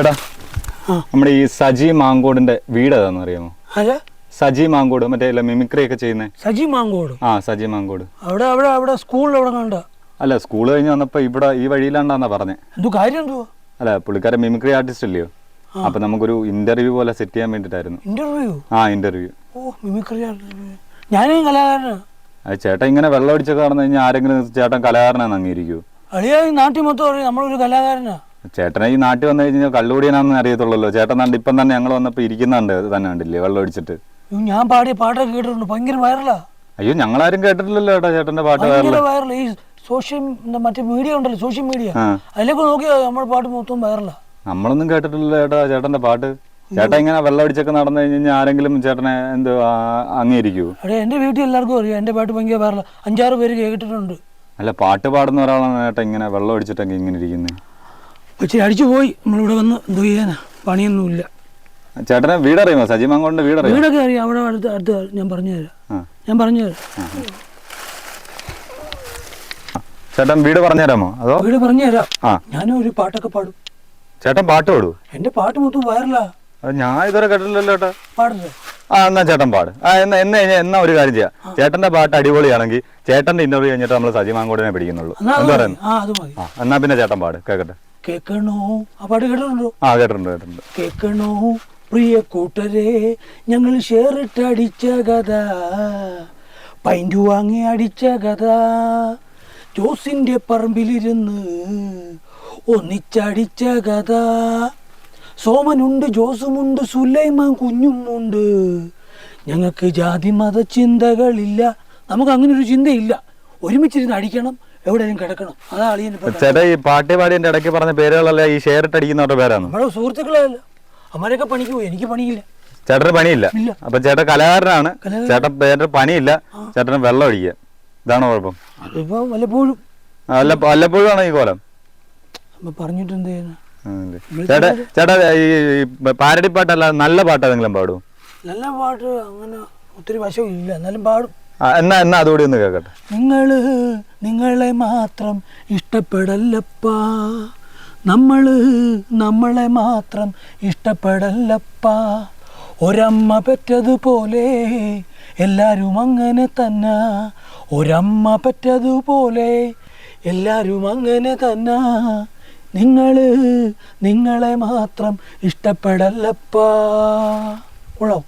ചേട്ടാ നമ്മുടെ ഈ സജി മാങ്കോടിന്റെ വീട് ഏതാണെന്ന് അറിയാമോ? സജി മാങ്കോട് മറ്റേ മിമിക്രി ഒക്കെ ചെയ്യുന്നേ? സജി മാങ്കോട്? ആ സജി മാങ്കോട്. അവിടെ അവിടെ അവിടെ സ്കൂളിൽ അവിടെ കണ്ട. അല്ല സ്കൂൾ കഴിഞ്ഞ് വന്നപ്പോ ഇവിടെ ഈ വഴിയിലാണ്ടാന്നാ പറഞ്ഞേ. എന്തോ കാര്യം അല്ല പുള്ളിക്കാരൻ മിമിക്രി ആർട്ടിസ്റ്റ് അല്ലയോ? അപ്പൊ നമുക്കൊരു ഇന്റർവ്യൂ പോലെ സെറ്റ് ചെയ്യാൻ വേണ്ടിട്ടായിരുന്നു ഇന്റർവ്യൂ ആ ഇന്റർവ്യൂ ഓ മിമിക്രി ഞാനും ചേട്ടൻ ഇങ്ങനെ വെള്ളം അടിച്ചൊക്കെ നടന്നു കഴിഞ്ഞാൽ ആരെങ്കിലും ചേട്ടൻ കലാകാരനാണെന്ന് അംഗീകരിക്കൂ അളിയാ നാട്ടിൽ മൊത്തം നമ്മളൊരു കലാകാരനാ. ചേട്ടനെ ഈ നാട്ടിൽ വന്നു കഴിഞ്ഞാൽ കള്ളുകൂടിയാണെന്ന് അറിയത്തുള്ളല്ലോ. ചേട്ടൻ കണ്ട് ഇപ്പം തന്നെ ഞങ്ങൾ വന്നപ്പോൾ ഇരിക്കുന്നുണ്ട് തന്നെ കണ്ടില്ലേ വെള്ളം അടിച്ചിട്ട് ഞാൻ പാടിയ പാട്ടൊക്കെ കേട്ടിട്ടുണ്ട് ഭയങ്കര വൈറലാ. അയ്യോ ഞങ്ങളാരും കേട്ടിട്ടില്ലല്ലോ ചേട്ടാ ചേട്ടന്റെ പാട്ട് വൈറല. ഭയങ്കര വൈറൽ ഈ സോഷ്യൽ മറ്റേ മീഡിയ ഉണ്ടല്ലോ സോഷ്യൽ മീഡിയ. അതിലേക്ക് നോക്കിയാ നമ്മുടെ പാട്ട് മൊത്തം വൈറലാ. നമ്മളൊന്നും കേട്ടിട്ടില്ല ചേട്ടാ ചേട്ടന്റെ പാട്ട്. ചേട്ടാ ഇങ്ങനെ വെള്ളം അടിച്ചൊക്കെ നടന്നു കഴിഞ്ഞാൽ ആരെങ്കിലും ചേട്ടനെ എന്ത് അംഗീകരിക്കൂ അവിടെ എന്റെ വീട്ടിൽ എല്ലാവർക്കും അറിയാം എന്റെ പാട്ട് ഭയങ്കര വൈറലാ. അഞ്ചാറ് പേര് കേട്ടിട്ടുണ്ട്. അല്ല പാട്ട് പാടുന്ന ഒരാളാണ് ചേട്ടാ ഇങ്ങനെ വെള്ളം അടിച്ചിട്ടൊക്കെ ഇങ്ങനെ ഇരിക്കുന്നത് പക്ഷേ അടിച്ചു പോയി. നമ്മളിവിടെ വന്ന് എന്ത് ചെയ്യാനാ? പണിയൊന്നുമില്ല. ചേട്ടനെ വീടറിയുമോ? സജി മാങ്കോടിന്റെ വീടറിയോ വീടൊക്കെ അറിയാം. അവിടെ അടുത്ത് അടുത്ത് ഞാൻ പറഞ്ഞു തരാം. ഞാൻ പറഞ്ഞു തരാം. ചേട്ടൻ വീട് പറഞ്ഞു തരാമോ? അതോ? വീട് പറഞ്ഞു തരാം. ഞാൻ ഞാനും ഒരു പാട്ടൊക്കെ പാടും. ചേട്ടൻ പാട്ട് പാടൂ എന്റെ പാട്ട് മൊത്തം അത് ഞാൻ ഇതുവരെ കേട്ടില്ലല്ലോ ചേട്ടാ. പാടില്ലേ ആ എന്നാ ചേട്ടൻ പാട്. ആ എന്നാ എന്നാ എന്നാ ഒരു കാര്യം ചെയ്യാം. ചേട്ടന്റെ പാട്ട് അടിപൊളിയാണെങ്കിൽ ചേട്ടന്റെ ഇന്റർവ്യൂ കഴിഞ്ഞിട്ട് നമ്മൾ സജി മാങ്കോടിനെ പിടിക്കുന്നുള്ളൂ. എന്നാ എന്താ പറയുന്നത് ആ അത് മതി ആ എന്നാ പിന്നെ ചേട്ടൻ പാട്. കേക്കട്ടെ. കേക്കണോ? ആ പാട്ട് കേട്ടിട്ടുണ്ടോ? ആ കേട്ടിട്ടുണ്ട് കേട്ടിട്ടുണ്ട്. കേക്കണോ? പ്രിയ കൂട്ടരെ ഞങ്ങൾ ഷെയറിട്ട് അടിച്ച കഥ. പൈന്റ് വാങ്ങി അടിച്ച കഥ. ജോസിന്റെ പറമ്പിലിരുന്ന് ഒന്നിച്ചടിച്ച കഥ. സോമനുണ്ട് ജോസുമുണ്ട് സുലൈമാൻ കുഞ്ഞുമുണ്ട്. ഞങ്ങൾക്ക് ജാതി മത ചിന്തകളില്ല. നമുക്ക് അങ്ങനെ ഒരു ചിന്തയില്ല. ഒരുമിച്ചിരുന്ന് അടിക്കണം എവിടെയും കിടക്കണം. അതാണ് ചേട്ടാ ഈ പാട്ടി പാടിന്റെ ഇടയ്ക്ക് പറഞ്ഞ പേരുകളല്ല ഈ ഷെയർ ഇട്ട് അടിക്കുന്നവരുടെ പേരാണ്? സുഹൃത്തുക്കളല്ല അമ്മരൊക്കെ പണിക്ക് പോയി എനിക്ക് പണിയില്ല. ചേട്ടന് പണിയില്ല. അപ്പൊ ചേട്ടൻ കലാകാരനാണ്. ചേട്ടൻ പണിയില്ല. ചേട്ടന് വെള്ളം ഒഴിക്കുക. ഇതാണ് കുഴപ്പം? അതിപ്പോ വല്ലപ്പോഴും. വല്ല വല്ലപ്പോഴും ആണ് ഈ കോലം? പറഞ്ഞിട്ട് എന്ത്. ചേട്ടാ ചേട്ടാ ഈ പാരടി പാട്ടല്ല നല്ല പാട്ട് ഏതെങ്കിലും പാടൂ? നല്ല പാട്ട് അങ്ങനെ ഒത്തിരി വശമില്ല എന്നാലും പാടും. എന്നാ എന്നാ അതുകൂടി ഒന്ന് കേക്കട്ടെ നിങ്ങൾ നിങ്ങളെ മാത്രം ഇഷ്ടപ്പെടല്ലപ്പാ. നമ്മൾ നമ്മളെ മാത്രം ഇഷ്ടപ്പെടല്ലപ്പാ. ഒരമ്മ പറ്റതുപോലെ എല്ലാരും അങ്ങനെ തന്നെ. ഒരമ്മ പറ്റതുപോലെ എല്ലാരും അങ്ങനെ തന്നെ. നിങ്ങൾ നിങ്ങളെ മാത്രം ഇഷ്ടപ്പെടല്ലപ്പാ ഉള്ളോ?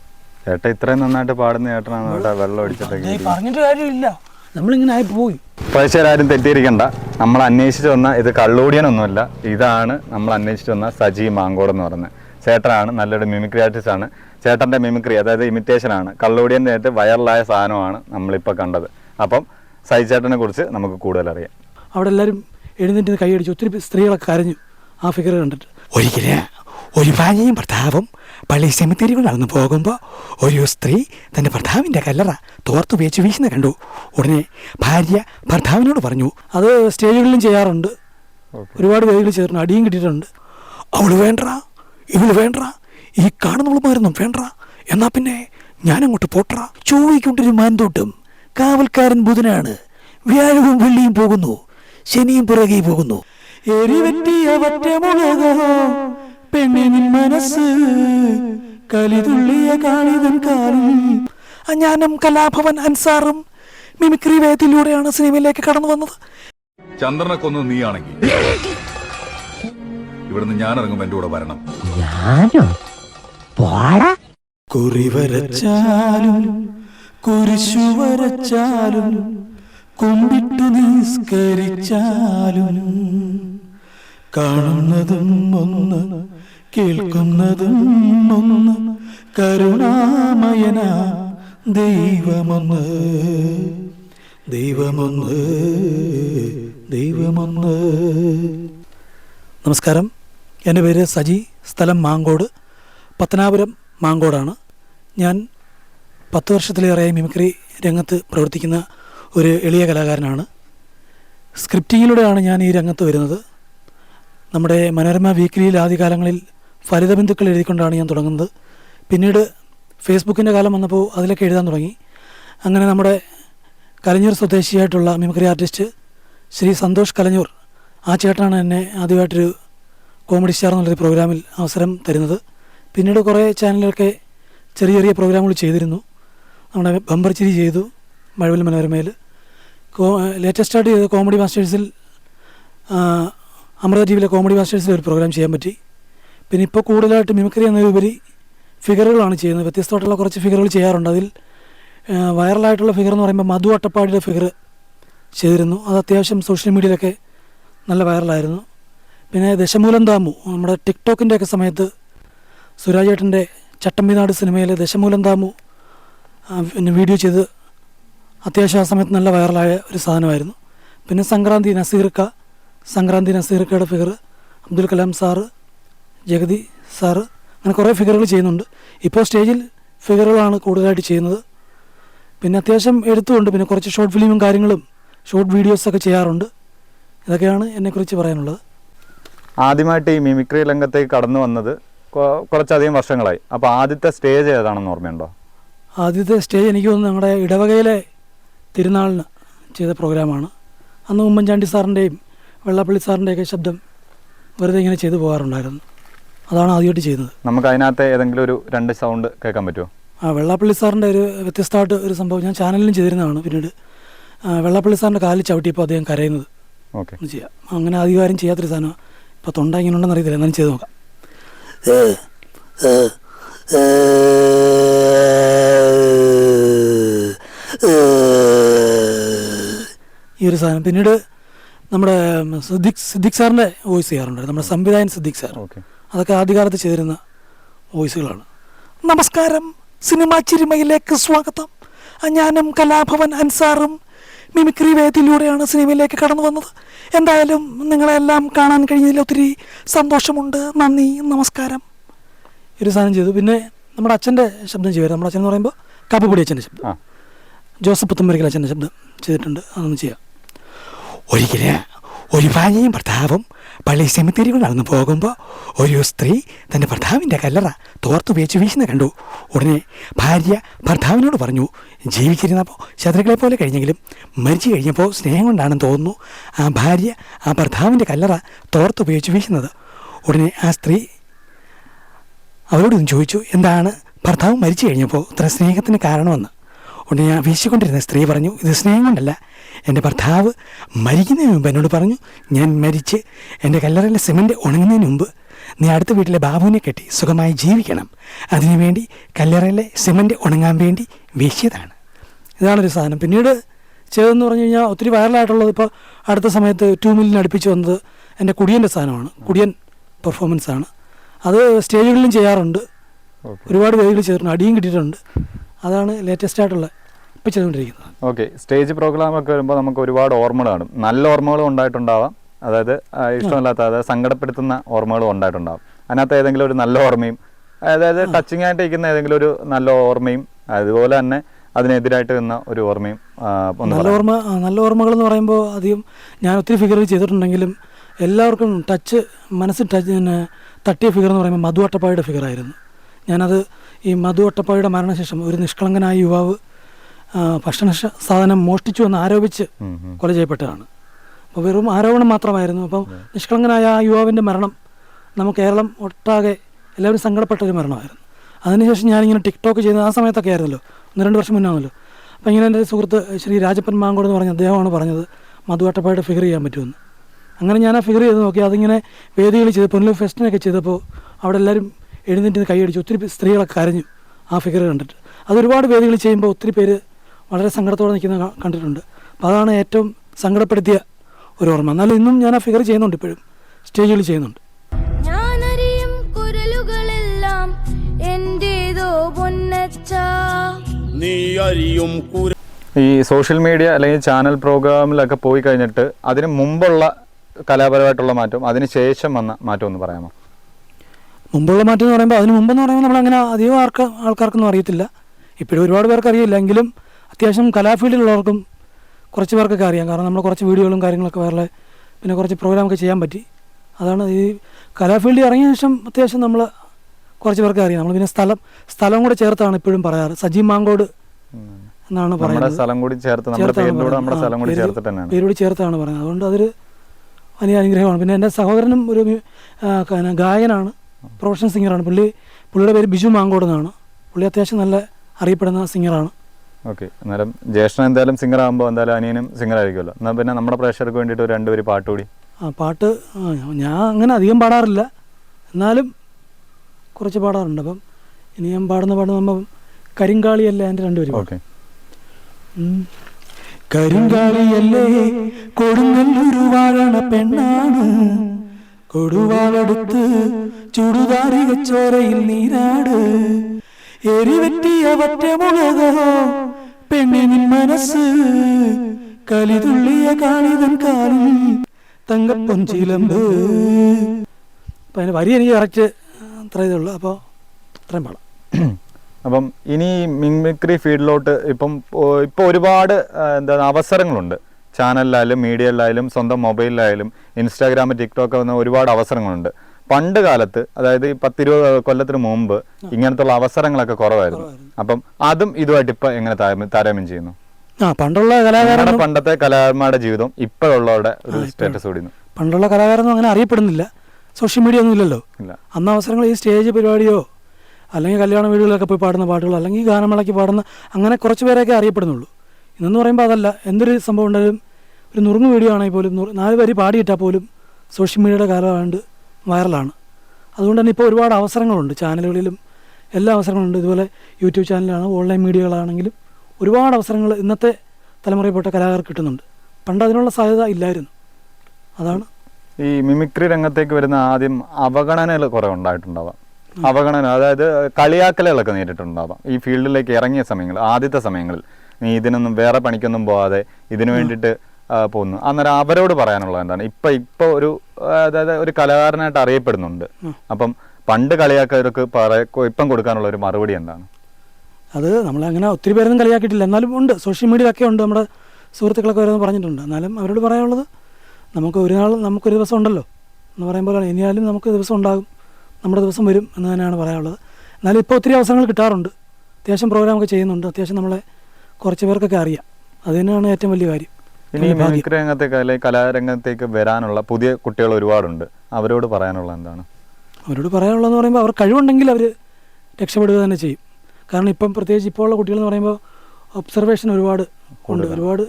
ചേട്ടാ ഇത്രയും നന്നായിട്ട് പാടുന്ന ചേട്ടനാണ് ചേട്ടാ വെള്ളം അടിച്ചിട്ടൊക്കെ പറഞ്ഞിട്ട് കാര്യമില്ല. നമ്മളിങ്ങനെ ആയി പോയി. പ്രേക്ഷകരാരും തെറ്റിയിരിക്കണ്ട നമ്മൾ അന്വേഷിച്ച് വന്ന ഇത് കള്ളൂടിയനൊന്നുമല്ല. ഇതാണ് നമ്മൾ അന്വേഷിച്ച് വന്ന സജി മാങ്കോട് എന്ന് പറയുന്നത്. ചേട്ടനാണ് നല്ലൊരു മിമിക്രി ആർട്ടിസ്റ്റ് ആണ്. ചേട്ടന്റെ മിമിക്രി അതായത് ഇമിറ്റേഷൻ ആണ്. കള്ളൂടിയന്റെ നേരത്തെ വൈറലായ സാധനമാണ് നമ്മളിപ്പോൾ കണ്ടത്. അപ്പം സജി ചേട്ടനെ കുറിച്ച് നമുക്ക് കൂടുതൽ അറിയാം അവിടെ എല്ലാവരും എഴുന്നേറ്റ് കൈയടിച്ച് ഒത്തിരി സ്ത്രീകളൊക്കെ കരഞ്ഞു ആ ഫിഗർ കണ്ടിട്ട്. ഒരിക്കൽ ഒരു ഭാര്യയും ഭർത്താവും പള്ളി സെമിത്തേരി നടന്നു പോകുമ്പോൾ ഒരു സ്ത്രീ തന്റെ ഭർത്താവിന്റെ കല്ലറ തോർത്തു വെച്ച് വീശുന്ന കണ്ടു. ഉടനെ ഭാര്യ ഭർത്താവിനോട് പറഞ്ഞു അത് സ്റ്റേജുകളിലും ചെയ്യാറുണ്ട്. ഒരുപാട് വേദികൾ ചെയ്തിട്ടുണ്ട് അടിയും കിട്ടിയിട്ടുണ്ട്. അവൾ വേണ്ട ഇവൾ വേണ്ട ഈ കാണുന്നവളുമാരൊന്നും വേണ്ട എന്നാൽ പിന്നെ ഞാനങ്ങോട്ട് പോട്ടറ ചൊവ്വയ്ക്കൊണ്ടൊരു മാൻതോട്ടും കാവൽക്കാരൻ ബുധനാണ്. വ്യാഴവും വെള്ളിയും പോകുന്നു. ശനിയും പിറകെ പോകുന്നു. എരിവെറ്റിയ വറ്റമുളകോ പെണ്ണെ നിൻ മനസ്സ് കലിതുള്ളിയ കാളിതൻ കാലിൽ. ഞാനും കലാഭവൻ അൻസാറും മിമിക്രി വേദിയിലൂടെയാണ് സിനിമയിലേക്ക് കടന്നു വന്നത്. ചന്ദ്രനെ കൊന്നത് നീയാണെങ്കിൽ. ഇവിടുന്ന് ഞാൻ ഇറങ്ങും എന്റെ കൂടെ വരണം. കുറി വരച്ചാലും കുരിശു വരച്ചാലും കുമ്പിട്ടു നിസ്കരിച്ചാലും കാണുന്നതും ഒന്ന് കേൾക്കുന്നതും ഒന്ന് കരുണാമയന ദൈവമൊന്ന് ദൈവമൊന്ന് ദൈവമൊന്ന്. നമസ്കാരം. എന്റെ പേര് സജി സ്ഥലം മാങ്കോട് പത്തനാപുരം മാങ്കോടാണ്. ഞാൻ പത്ത് വർഷത്തിലേറെയായി മിമിക്രി രംഗത്ത് പ്രവർത്തിക്കുന്ന ഒരു എളിയ കലാകാരനാണ്. സ്ക്രിപ്റ്റിങ്ങിലൂടെയാണ് ഞാൻ ഈ രംഗത്ത് വരുന്നത്. നമ്മുടെ മനോരമ വീക്കിലിയിൽ ആദ്യകാലങ്ങളിൽ ഫലിതബന്ധുക്കൾ എഴുതിക്കൊണ്ടാണ് ഞാൻ തുടങ്ങുന്നത്. പിന്നീട് ഫേസ്ബുക്കിന്റെ കാലം വന്നപ്പോൾ അതിലൊക്കെ എഴുതാൻ തുടങ്ങി. അങ്ങനെ നമ്മുടെ കലഞ്ഞൂർ സ്വദേശിയായിട്ടുള്ള മിമിക്രി ആർട്ടിസ്റ്റ് ശ്രീ സന്തോഷ് കലഞ്ഞൂർ ആ ചേട്ടനാണ് എന്നെ ആദ്യമായിട്ടൊരു കോമഡി സ്റ്റാർ എന്നുള്ളൊരു പ്രോഗ്രാമിൽ അവസരം തരുന്നത്. പിന്നീട് കുറേ ചാനലുകളൊക്കെ ചെറിയ ചെറിയ പ്രോഗ്രാമുകൾ ചെയ്തിരുന്നു. നമ്മുടെ ബമ്പർ ചിരി ചെയ്തു മഴവിൽ മനോരമയിൽ. ലേറ്റസ്റ്റ് ആയിട്ട് ചെയ്ത കോമഡി മാസ്റ്റേഴ്സിൽ അമൃത ടി വിയിലെ കോമഡി മാസ്റ്റേഴ്സിൽ ഒരു പ്രോഗ്രാം ചെയ്യാൻ പറ്റി. പിന്നെ ഇപ്പോൾ കൂടുതലായിട്ട് മിമിക്രി എന്നതിലുപരി ഫിഗറുകളാണ് ചെയ്യുന്നത്. വ്യത്യസ്തമായിട്ടുള്ള കുറച്ച് ഫിഗറുകൾ ചെയ്യാറുണ്ട്. അതിൽ വൈറലായിട്ടുള്ള ഫിഗർ എന്ന് പറയുമ്പോൾ മധു അട്ടപ്പാടിയുടെ ഫിഗർ ചെയ്തിരുന്നു. അത് അത്യാവശ്യം സോഷ്യൽ മീഡിയയിലൊക്കെ നല്ല വൈറലായിരുന്നു പിന്നെ ദശമൂലം താമു നമ്മുടെ ടിക്ടോക്കിന്റെ ഒക്കെ സമയത്ത് സുരാജേട്ടന്റെ ചട്ടമ്പിനാട് സിനിമയിലെ ദശമൂലം പിന്നെ വീഡിയോ ചെയ്ത് അത്യാവശ്യം ആ സമയത്ത് നല്ല വൈറലായ ഒരു സാധനമായിരുന്നു. പിന്നെ സംക്രാന്തി നസീർക്ക Sankranthi നസീർക്കയുടെ figure Abdul Kalam sir Jagathy sir അങ്ങനെ കുറേ ഫിഗറുകൾ ചെയ്യുന്നുണ്ട്. ഇപ്പോൾ സ്റ്റേജിൽ ഫിഗറുകളാണ് കൂടുതലായിട്ട് ചെയ്യുന്നത്. പിന്നെ അത്യാവശ്യം എഴുത്തുമുണ്ട്. പിന്നെ കുറച്ച് ഷോർട്ട് ഫിലിമും കാര്യങ്ങളും ഷോർട്ട് വീഡിയോസൊക്കെ ചെയ്യാറുണ്ട്. ഇതൊക്കെയാണ് എന്നെക്കുറിച്ച് പറയാനുള്ളത്. ആദ്യമായിട്ട് ഈ മിമിക്രി രംഗത്തേക്ക് കടന്നു വന്നത് കുറച്ചധികം വർഷങ്ങളായി. അപ്പോൾ ആദ്യത്തെ സ്റ്റേജ് ഏതാണെന്ന് ഓർമ്മയുണ്ടോ? ആദ്യത്തെ സ്റ്റേജ് എനിക്ക് തോന്നുന്നു ഞങ്ങളുടെ ഇടവകയിലെ തിരുനാളിന് ചെയ്ത പ്രോഗ്രാമാണ്. അന്ന് ഉമ്മൻചാണ്ടി സാറിന്റെയും വെള്ളാപ്പള്ളി സാറിന്റെയൊക്കെ ശബ്ദം വെറുതെ ഇങ്ങനെ ചെയ്തു പോകാറുണ്ടായിരുന്നു. അതാണ് ആദ്യമായിട്ട് ചെയ്യുന്നത് നമുക്ക് അതിനകത്ത് ഏതെങ്കിലും ഒരു രണ്ട് സൗണ്ട് കേൾക്കാൻ പറ്റുമോ? ആ വെള്ളാപ്പള്ളി സാറിന്റെ ഒരു വ്യത്യസ്തമായിട്ട് ഒരു സംഭവം ഞാൻ ചാനലിലും ചെയ്തിരുന്നതാണ് പിന്നീട്. വെള്ളാപ്പള്ളി സാറിന്റെ കാലിൽ ചവിട്ടിയപ്പോൾ അദ്ദേഹം കരയുന്നത്. ഓക്കെ. ചെയ്യാം. അങ്ങനെ അധികാരം ചെയ്യാത്തൊരു സാധനം ഇപ്പോൾ തൊണ്ട ഇങ്ങനെ ഉണ്ടെന്ന് അറിയത്തില്ല. എന്നാലും ചെയ്ത് നോക്കാം. ഈ ഒരു സാധനം. പിന്നീട് നമ്മുടെ സിദ്ദിഖ് സിദ്ദിഖ് സാറിന്റെ വോയിസ് ചെയ്യാറുണ്ട് നമ്മുടെ സംവിധായകൻ സിദ്ദിഖ് സാർ. അതൊക്കെ ആദ്യകാലത്ത് ചെയ്തിരുന്ന വോയിസുകളാണ് നമസ്കാരം. സിനിമാ ചിരിമയിലേക്ക് സ്വാഗതം. ഞാനും കലാഭവൻ അൻസാറും മിമിക്രി വേദിയിലൂടെയാണ് സിനിമയിലേക്ക് കടന്നു വന്നത്. എന്തായാലും നിങ്ങളെല്ലാം കാണാൻ കഴിഞ്ഞതിൽ ഒത്തിരി സന്തോഷമുണ്ട്. നന്ദി. നമസ്കാരം. ഒരു സാധനം ചെയ്തു. പിന്നെ നമ്മുടെ അച്ഛന്റെ ശബ്ദം ചെയ്യുമായിരുന്നു. നമ്മുടെ അച്ഛൻ എന്ന് പറയുമ്പോൾ കപ്പുപൊടി അച്ഛന്റെ ശബ്ദം. ജോസഫ് പുത്തമ്പരിക്കൽ അച്ഛന്റെ ശബ്ദം ചെയ്തിട്ടുണ്ട്. അതൊന്ന് ചെയ്യാം. ഒരിക്കൽ ഒരു ഭാര്യയും ഭർത്താവും പള്ളി സെമിത്തേരികൾ നടന്നു പോകുമ്പോൾ ഒരു സ്ത്രീ തന്റെ ഭർത്താവിന്റെ കല്ലറ തോർത്തുപയോഗിച്ച് വീശുന്ന കണ്ടു. ഉടനെ ഭാര്യ ഭർത്താവിനോട് പറഞ്ഞു ജീവിച്ചിരുന്നപ്പോൾ ശത്രുക്കളെ പോലെ കഴിഞ്ഞെങ്കിലും മരിച്ചു കഴിഞ്ഞപ്പോൾ സ്നേഹം കൊണ്ടാണെന്ന് തോന്നുന്നു. ആ ഭാര്യ ആ ഭർത്താവിന്റെ കല്ലറ തോർത്തുപയോഗിച്ച് വീശുന്നത്. ഉടനെ ആ സ്ത്രീ അവരോട് ചോദിച്ചു എന്താണ്? ഭർത്താവ് മരിച്ചു കഴിഞ്ഞപ്പോൾ ഇത്ര സ്നേഹത്തിന് കാരണമെന്ന്. ഉടനെ ഞാൻ വീശിക്കൊണ്ടിരുന്ന സ്ത്രീ പറഞ്ഞു ഇത് സ്നേഹം കൊണ്ടല്ല. എന്റെ ഭർത്താവ് മരിക്കുന്നതിന് മുമ്പ് എന്നോട് പറഞ്ഞു ഞാൻ മരിച്ച് എന്റെ കല്ലറയിലെ സിമന്റ് ഉണങ്ങുന്നതിന് മുമ്പ് നീ അടുത്ത വീട്ടിലെ ബാബുവിനെ കെട്ടി സുഖമായി ജീവിക്കണം. അതിനുവേണ്ടി കല്ലറയിലെ സിമന്റ് ഉണങ്ങാൻ വേണ്ടി വീശിയതാണ്. ഇതാണൊരു സാധനം. പിന്നീട് ചെയ്തതെന്ന് പറഞ്ഞു കഴിഞ്ഞാൽ ഒത്തിരി വൈറലായിട്ടുള്ളത് ഇപ്പോൾ അടുത്ത സമയത്ത് ടു മില്ലിന് അടുപ്പിച്ച് വന്നത് എന്റെ കുടിയന്റെ സാധനമാണ്. കുടിയൻ പെർഫോമൻസ് ആണ്. അത് സ്റ്റേജുകളിലും ചെയ്യാറുണ്ട്. ഒരുപാട് വേദികൾ ചെയ്തിട്ടുണ്ട്. അടിയും കിട്ടിയിട്ടുണ്ട്. അതാണ് ലേറ്റസ്റ്റ് ആയിട്ടുള്ള ഇപ്പോൾ ചെയ്തുകൊണ്ടിരിക്കുന്നത് ഓക്കെ സ്റ്റേജ് പ്രോഗ്രാം ഒക്കെ വരുമ്പോൾ നമുക്ക് ഒരുപാട് ഓർമ്മകൾ കാണും. നല്ല ഓർമ്മകളും ഉണ്ടായിട്ടുണ്ടാവാം. അതായത് ഇഷ്ടമല്ലാത്ത അതായത് സങ്കടപ്പെടുത്തുന്ന ഓർമ്മകളും ഉണ്ടായിട്ടുണ്ടാവും. അതിനകത്ത് ഏതെങ്കിലും ഒരു നല്ല ഓർമ്മയും അതായത് ടച്ചിങ് ആയിട്ട് ഇരിക്കുന്ന ഏതെങ്കിലും ഒരു നല്ല ഓർമ്മയും അതുപോലെ തന്നെ അതിനെതിരായിട്ട് നിന്ന ഒരു ഓർമ്മയും നല്ല? ഓർമ്മ നല്ല ഓർമ്മകൾ എന്ന് പറയുമ്പോൾ അധികം ഞാൻ ഒത്തിരി ഫിഗറുകൾ ചെയ്തിട്ടുണ്ടെങ്കിലും എല്ലാവർക്കും ടച്ച് മനസ്സ് ടച്ച് പിന്നെ തട്ടിയ ഫിഗർ എന്ന് പറയുമ്പോൾ മധു അട്ടപ്പായുടെ ഫിഗറായിരുന്നു ഞാനത് ഈ മധു അട്ടപ്പായുടെ മരണശേഷം ഒരു നിഷ്കളങ്കനായ യുവാവ് ഭക്ഷണ സാധനം മോഷ്ടിച്ചു എന്ന് ആരോപിച്ച്. കൊല ചെയ്യപ്പെട്ടതാണ്. അപ്പോൾ വെറും ആരോപണം മാത്രമായിരുന്നു. അപ്പം നിഷ്കളങ്കനായ ആ യുവാവിന്റെ മരണം നമുക്ക് കേരളം ഒട്ടാകെ എല്ലാവരും സങ്കടപ്പെട്ട ഒരു മരണമായിരുന്നു. അതിനുശേഷം ഞാനിങ്ങനെ ടിക്ടോക്ക് ചെയ്യുന്ന ആ സമയത്തൊക്കെ ആയിരുന്നല്ലോ. ഒന്ന് രണ്ട് വർഷം മുന്നാണല്ലോ. അപ്പോൾ ഇങ്ങനെ എന്റെ സുഹൃത്ത് ശ്രീ രാജപ്പൻ മാങ്കോട് എന്ന് പറഞ്ഞ അദ്ദേഹമാണ് പറഞ്ഞത് മധുവാട്ടപ്പായിട്ട് ഫിഗർ ചെയ്യാൻ പറ്റുമെന്ന്. അങ്ങനെ ഞാൻ ആ ഫിഗർ ചെയ്ത് നോക്കി. അതിങ്ങനെ വേദികളിൽ ചെയ്ത് പൊന്നൂർ ഫെസ്റ്റിനൊക്കെ ചെയ്തപ്പോൾ അവിടെ എല്ലാവരും എഴുന്നേറ്റ് കൈയടിച്ചു ഒത്തിരി സ്ത്രീകളൊക്കെ കരഞ്ഞു ആ ഫിഗർ കണ്ടിട്ട്. അത് ഒരുപാട് വേദികൾ ചെയ്യുമ്പോൾ ഒത്തിരി പേര് വളരെ സങ്കടത്തോടെ നിൽക്കുന്ന കണ്ടിട്ടുണ്ട്. അപ്പോൾ അതാണ് ഏറ്റവും സങ്കടപ്പെടുത്തിയ ഒരു ഓർമ്മ. എന്നാലും ഇന്നും ഞാൻ ആ ഫിഗർ ചെയ്യുന്നുണ്ട് ഇപ്പോഴും. സ്റ്റേജിൽ ചെയ്യുന്നുണ്ട്. ഞാനറിയും കുരലുകളെല്ലാം എന്റേതോ പൊന്നച്ച. നീ അരിയും കുര ഈ സോഷ്യൽ മീഡിയ അല്ലെങ്കിൽ ചാനൽ പ്രോഗ്രാമിലൊക്കെ പോയി കഴിഞ്ഞിട്ട് അതിന് മുമ്പുള്ള കലാപരമായിട്ടുള്ള മാറ്റം അതിന് ശേഷം വന്ന മാറ്റം ഒന്ന് പറയാമോ? മുമ്പുള്ള മാറ്റം എന്ന് പറയുമ്പോൾ അതിന് മുമ്പെന്ന് പറയുമ്പോൾ നമ്മളങ്ങനെ അധികം ആർക്ക് ആൾക്കാർക്കൊന്നും അറിയത്തില്ല. ഇപ്പോഴും ഒരുപാട് പേർക്ക് അറിയില്ല. എങ്കിലും അത്യാവശ്യം കലാഫീൽഡിലുള്ളവർക്കും കുറച്ച് പേർക്കൊക്കെ അറിയാം. കാരണം നമ്മൾ കുറച്ച് വീഡിയോകളും കാര്യങ്ങളൊക്കെ വേറെ പിന്നെ കുറച്ച് പ്രോഗ്രാമൊക്കെ ചെയ്യാൻ പറ്റി. അതാണ് ഈ കലാഫീൽഡിൽ ഇറങ്ങിയ ശേഷം അത്യാവശ്യം നമ്മൾ കുറച്ച് പേർക്ക് അറിയാം. നമ്മൾ പിന്നെ സ്ഥലം സ്ഥലം കൂടെ ചേർത്താണ് ഇപ്പോഴും പറയാറ്. സജീവ് മാങ്കോട് എന്നാണ് പറയുന്നത്. സ്ഥലം കൂടി ചേർത്ത് നമ്മുടെ ചേർത്താണ് പറയുന്നത്. അതുകൊണ്ട് അതൊരു വലിയ അനുഗ്രഹമാണ്. പിന്നെ എന്റെ സഹോദരനും ഒരു ഗായകനാണ്. പ്രൊഫഷണൽ സിംഗറാണ്. പുള്ളി പുള്ളിയുടെ പേര് ബിജു മാങ്കോട് എന്നാണ്. പുള്ളി അത്യാവശ്യം നല്ല അറിയപ്പെടുന്ന സിംഗറാണ്. ഓക്കെ അന്നേരം ജ്യേഷ്ഠൻ എന്തായാലും സിംഗർ ആകുമ്പോൾ എന്തായാലും അനിയനും സിംഗർ ആയിരിക്കുമല്ലോ. എന്നാൽ പിന്നെ നമ്മുടെ പ്രേക്ഷകർക്ക് വേണ്ടിയിട്ട് ഒരു രണ്ടുപേര് പാട്ട് കൂടി. ആ പാട്ട് ഞാൻ അങ്ങനെ അധികം പാടാറില്ല. എന്നാലും കുറച്ച് പാടാറുണ്ട്. അപ്പം ഇനി ഞാൻ പാടുന്ന പാടുന്ന നമ്മൾ കരിങ്കാളിയല്ല എന്റെ രണ്ടുപേരും ഓക്കെ. കരിങ്കാളിയല്ലേ കൊടുങ്ങല്ലൊരു വാഴണ പെണ്ണാണ്. കൊടുവാളെടുത്ത് ചുടുതാരി ചോരയിൽ നീരാട്. എരിവെറ്റിയ മുളക പെണ്ണിനിൻ മനസ്സ് കലിതുള്ളിയ കാണിതൻ കാലിൽ തങ്കപ്പൊഞ്ചിലമ്പ്. അപ്പം അതിന് വരി എനിക്ക് കറക്റ്റ് അത്ര ഇതുള്ളു. അപ്പോൾ അത്രയും പാടാം. അപ്പം ഇനി മിമിക്രി ഫീൽഡിലോട്ട് ഇപ്പം ഇപ്പോൾ ഒരുപാട് എന്താ അവസരങ്ങളുണ്ട്. ചാനലിലായാലും മീഡിയയിലായാലും സ്വന്തം മൊബൈലിലായാലും ഇൻസ്റ്റാഗ്രാം ടിക്ടോക്ക് വന്ന ഒരുപാട് അവസരങ്ങളുണ്ട്. പണ്ട് കാലത്ത് അതായത് ഈ പത്തിരുപത് കൊല്ലത്തിന് മുമ്പ് ഇങ്ങനത്തുള്ള അവസരങ്ങളൊക്കെ കുറവായിരുന്നു. അപ്പം അതും ഇതുമായിട്ട് ഇപ്പൊ എങ്ങനെ താരതമ്യം ചെയ്യുന്നു? ആ പണ്ടുള്ള കലാകാരൻ പണ്ടത്തെ കലാകാരന്മാരുടെ ജീവിതം ഇപ്പോഴുള്ളവരുടെ ഒരു സ്റ്റാറ്റസ് കൂടി പണ്ടുള്ള കലാകാരൊന്നും അങ്ങനെ അറിയപ്പെടുന്നില്ല. സോഷ്യൽ മീഡിയ ഒന്നും ഇല്ലല്ലോ. ഇല്ല. അന്ന് അവസരങ്ങൾ ഈ സ്റ്റേജ് പരിപാടിയോ അല്ലെങ്കിൽ കല്യാണ വീടുകളിലൊക്കെ പോയി പാടുന്ന പാട്ടുകൾ അല്ലെങ്കിൽ ഗാനമേളയ്ക്ക് പാടുന്ന അങ്ങനെ കുറച്ച് പേരൊക്കെ അറിയപ്പെടുന്നുള്ളൂ. ഇന്നെന്ന് പറയുമ്പോൾ അതല്ല. എന്തൊരു സംഭവം ഉണ്ടായാലും ഒരു നുറുങ്ങ് വീഡിയോ ആണെങ്കിൽ പോലും നാല് പേര് പാടിയിട്ടാൽ പോലും സോഷ്യൽ മീഡിയയുടെ കാലമായതുകൊണ്ട് വൈറലാണ്. അതുകൊണ്ട് തന്നെ ഇപ്പോൾ ഒരുപാട് അവസരങ്ങളുണ്ട്. ചാനലുകളിലും എല്ലാ അവസരങ്ങളുണ്ട് ഇതുപോലെ യൂട്യൂബ് ചാനലാണ് ഓൺലൈൻ മീഡിയകളാണെങ്കിലും ഒരുപാട് അവസരങ്ങൾ ഇന്നത്തെ തലമുറയിൽപ്പെട്ട കലാകാർക്ക് കിട്ടുന്നുണ്ട്. പണ്ട് അതിനുള്ള സാധ്യത ഇല്ലായിരുന്നു. അതാണ്. ഈ മിമിക്രി രംഗത്തേക്ക് വരുന്ന ആദ്യം അവഗണനകൾ കുറെ ഉണ്ടായിട്ടുണ്ടാവാം. അവഗണന അതായത് കളിയാക്കലുകളൊക്കെ നേരിട്ടുണ്ടാവാം. ഈ ഫീൽഡിലേക്ക് ഇറങ്ങിയ സമയങ്ങൾ ആദ്യത്തെ സമയങ്ങളിൽ നീ ഇതിനൊന്നും വേറെ പണിക്കൊന്നും പോവാതെ ഇതിനു വേണ്ടിയിട്ട് പോകുന്നു. അന്നേരം അവരോട് പറയാനുള്ളത് എന്താണ്? ഇപ്പൊ ഇപ്പൊ ഒരു അതായത് ഒരു കലാകാരനായിട്ട് അറിയപ്പെടുന്നുണ്ട്. അപ്പം പണ്ട് കളിയാക്കവർക്ക് ഇപ്പം കൊടുക്കാനുള്ള ഒരു മറുപടി എന്താണ്? അത് നമ്മളങ്ങനെ ഒത്തിരി പേരൊന്നും കളിയാക്കിയിട്ടില്ല. എന്നാലും ഉണ്ട്. സോഷ്യൽ മീഡിയയിലൊക്കെ ഉണ്ട് നമ്മുടെ സുഹൃത്തുക്കളൊക്കെ ഓരോന്ന് പറഞ്ഞിട്ടുണ്ട്. എന്നാലും അവരോട് പറയാനുള്ളത് നമുക്ക് ഒരു നാൾ നമുക്കൊരു ദിവസം ഉണ്ടല്ലോ എന്ന് പറയുമ്പോൾ ഇനിയാലും നമുക്ക് ദിവസം ഉണ്ടാകും. നമ്മുടെ ദിവസം വരും എന്ന് തന്നെയാണ് പറയാനുള്ളത്. എന്നാലും ഇപ്പോൾ ഒത്തിരി അവസരങ്ങൾ കിട്ടാറുണ്ട്. അത്യാവശ്യം പ്രോഗ്രാമൊക്കെ ചെയ്യുന്നുണ്ട്. അത്യാവശ്യം നമ്മളെ കുറച്ച് പേർക്കൊക്കെ അറിയാം. അത് തന്നെയാണ് ഏറ്റവും വലിയ കാര്യം. ഇനി മിമിക്രി രംഗത്തേക്ക് അല്ലെങ്കിൽ കലാരംഗത്തേക്ക് വരാനുള്ള പുതിയ കുട്ടികൾ ഒരുപാടുണ്ട്. അവരോട് പറയാനുള്ള എന്താണ്? അവരോട് പറയാനുള്ളതെന്ന് പറയുമ്പോൾ അവർ കഴിവുണ്ടെങ്കിൽ അവർ രക്ഷപ്പെടുക തന്നെ ചെയ്യും. കാരണം ഇപ്പം പ്രത്യേകിച്ച് ഇപ്പോൾ ഉള്ള കുട്ടികൾ എന്ന് പറയുമ്പോൾ ഒബ്സർവേഷൻ ഒരുപാട് ഉണ്ട്. ഒരുപാട്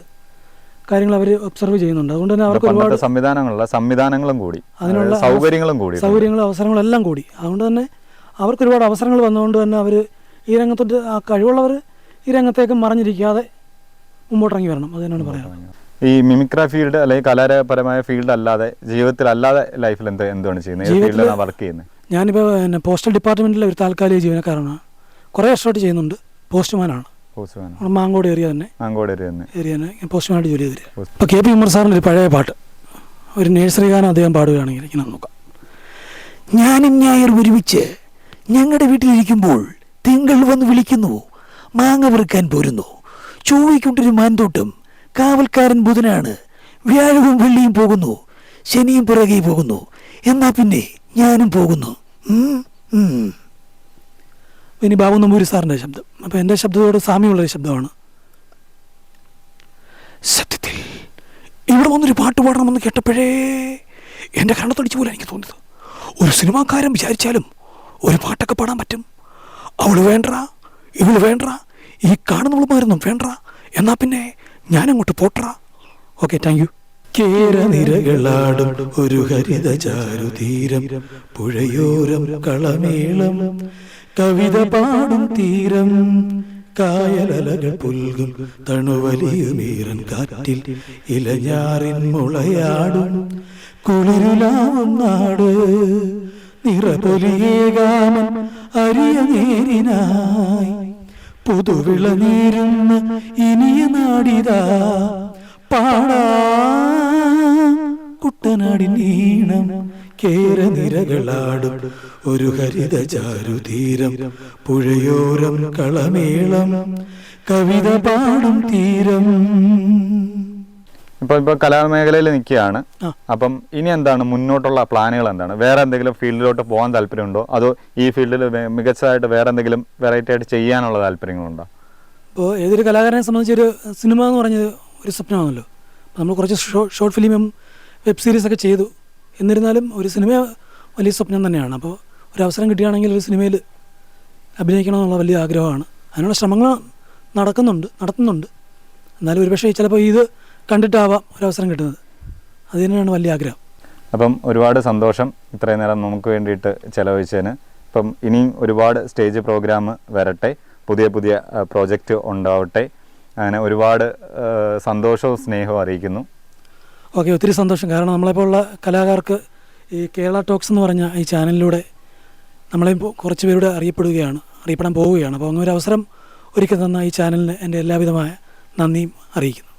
കാര്യങ്ങൾ അവർ ഒബ്സർവ് ചെയ്യുന്നുണ്ട്. അതുകൊണ്ട് തന്നെ അവർക്ക് ഒരുപാട് സംവിധാനങ്ങളുള്ള സംവിധാനങ്ങളും കൂടി. അതിനുള്ള സൗകര്യങ്ങളും കൂടി. സൗകര്യങ്ങളും അവസരങ്ങളും എല്ലാം കൂടി. അതുകൊണ്ട് തന്നെ അവർക്ക് ഒരുപാട് അവസരങ്ങൾ വന്നുകൊണ്ട് തന്നെ അവർ ഈ രംഗത്തോട്ട് ആ കഴിവുള്ളവർ ഈ രംഗത്തേക്ക് മറിഞ്ഞിരിക്കാതെ മുമ്പോട്ടിറങ്ങി വരണം. അത് തന്നെയാണ് പറയാനുള്ളത്. ഈ മിമിക്ര ഫീൽഡ് അല്ലെങ്കിൽ കലാപരമായ ഫീൽഡ് അല്ലാതെ ജീവിതത്തിൽ അല്ലാതെ ലൈഫിൽ എന്ത് എന്താണ് ചെയ്യുന്നത്? ഏത് ജീവിതത്തിൽ ഫീൽഡിലാണ് വർക്ക് ചെയ്യുന്നത്? ഞാനിപ്പോൾ പിന്നെ പോസ്റ്റൽ ഡിപ്പാർട്ട്മെന്റിലെ ഒരു താൽക്കാലിക ജീവനക്കാരനാണ്. കുറേ വർഷമായിട്ട് ചെയ്യുന്നുണ്ട്. പോസ്റ്റ്മാനാണ് പോസ്റ്റ്മാൻ നമ്മുടെ മാങ്കോട് ഏരിയ തന്നെ. മാങ്കോട് ഏരിയ തന്നെ. ഏരിയ തന്നെ. ഞാൻ പോസ്റ്റ്മാനായിട്ട് ജോലി ചെയ്ത് തരിക ഇപ്പോൾ കെ പി ഉമ്മർ സാറിന്റെ ഒരു പഴയ പാട്ട്. ഒരു നേഴ്സറി ഗാനം അദ്ദേഹം പാടുകയാണെങ്കിൽ ഇങ്ങനെ നോക്കാം. ഞാനും ഞായർ ഒരുമിച്ച് ഞങ്ങളുടെ വീട്ടിലിരിക്കുമ്പോൾ തിങ്കൾ വന്ന് വിളിക്കുന്നു. മാങ്ങ പെറുക്കാൻ പോരുന്നു. ചൂവിക്കൊണ്ടൊരു മാൻതോട്ടം കാവൽക്കാരൻ ബുധനാണ്. വ്യാഴവും വെള്ളിയും പോകുന്നു. ശനിയും പിറകെ പോകുന്നു. എന്നാ പിന്നെ ഞാനും പോകുന്നു. ഇനി ബാബു നമ്പൂരി സാറിന്റെ ശബ്ദം. അപ്പോൾ എന്റെ ശബ്ദത്തോട് സാമ്യമുള്ളൊരു ശബ്ദമാണ്. സത്യത്തിൽ ഇവിടെ വന്നൊരു പാട്ട് പാടണമെന്ന് കേട്ടപ്പോഴേ എന്റെ കരണത്തടിച്ചു പോലെ എനിക്ക് തോന്നിയത്. ഒരു സിനിമാക്കാരൻ വിചാരിച്ചാലും ഒരു പാട്ടൊക്കെ പാടാൻ പറ്റും. അവൾ വേണ്ട ഇവൾ വേണ്ട ഈ കാണുന്നവളുമാരൊന്നും വേണ്ട എന്നാൽ പിന്നെ ഞാനങ്ങോട്ട് പോട്ടറ. ഓക്കെ താങ്ക് യു കേരനിരകളാടും ഒരു ഹരിത ചാരുതീരം പുഴയോരം കളമേളം കവിത പാടും തീരം കായലലകൾ പുൽകും തണുവലിയുമീറൻ കാറ്റിൽ ഇലഞ്ഞാറിൻ മുളയാടും കുളിരുലാവും നാട് നിറപൊലിയേകാമൻ അരിയ നേരിനായി പുതുവിള നീരുന്ന ഇനിയ നാടിതാ. പാടാ. കുട്ടനാടി നീണം കേരനിരകളാടും ഒരു ഹരിത ചാരുതീരം പുഴയോരം കളമേളം. കവിത പാടും തീരം. ഇപ്പൊ ഇപ്പൊ കലാമേഖലയിൽ നിൽക്കുകയാണ്. അപ്പം ഇനി എന്താണ്? മുന്നോട്ടുള്ള പ്ലാനുകൾ എന്താണ്? വേറെ എന്തെങ്കിലും ഫീൽഡിലോട്ട് പോകാൻ താല്പര്യമുണ്ടോ? അതോ ഈ ഫീൽഡിൽ മികച്ചതായിട്ട് വേറെ എന്തെങ്കിലും വെറൈറ്റി ആയിട്ട് ചെയ്യാനുള്ള താല്പര്യങ്ങളുണ്ടോ? ഇപ്പോൾ ഏതൊരു കലാകാരനെ സംബന്ധിച്ച് ഒരു സിനിമ എന്ന് പറഞ്ഞത് ഒരു സ്വപ്നമാണല്ലോ. നമ്മൾ കുറച്ച് ഷോർട്ട് ഫിലിമും വെബ് സീരീസ് ഒക്കെ ചെയ്തു. എന്നിരുന്നാലും ഒരു സിനിമ വലിയ സ്വപ്നം തന്നെയാണ്. അപ്പോൾ ഒരു അവസരം കിട്ടുകയാണെങ്കിൽ ഒരു സിനിമയിൽ അഭിനയിക്കണമെന്നുള്ള വലിയ ആഗ്രഹമാണ്. അതിനുള്ള ശ്രമങ്ങൾ നടക്കുന്നുണ്ട് നടത്തുന്നുണ്ട്. എന്നാലും ഒരുപക്ഷെ ചിലപ്പോൾ ഇത് കണ്ടിട്ടാവാം ഒരവസരം കിട്ടുന്നത്. അത് തന്നെയാണ് വലിയ ആഗ്രഹം. അപ്പം ഒരുപാട് സന്തോഷം ഇത്രയും നേരം നമുക്ക് വേണ്ടിയിട്ട് ചെലവഴിച്ചതിന്. ഇപ്പം ഇനിയും ഒരുപാട് സ്റ്റേജ് പ്രോഗ്രാം വരട്ടെ. പുതിയ പുതിയ പ്രോജക്റ്റ് ഉണ്ടാവട്ടെ. അങ്ങനെ ഒരുപാട് സന്തോഷവും സ്നേഹവും അറിയിക്കുന്നു. ഓക്കെ ഒത്തിരി സന്തോഷം. കാരണം നമ്മളെപ്പോലുള്ള കലാകാർക്ക് ഈ കേരള ടോക്സ് എന്ന് പറഞ്ഞ ഈ ചാനലിലൂടെ നമ്മളെയും കുറച്ച് പേരുടെ അറിയപ്പെടുകയാണ് അറിയപ്പെടാൻ പോവുകയാണ്. അപ്പോൾ അങ്ങനെ ഒരു അവസരം ഒരിക്കൽ തന്ന ഈ ചാനലിന് എന്റെ എല്ലാവിധമായ നന്ദിയും അറിയിക്കുന്നു.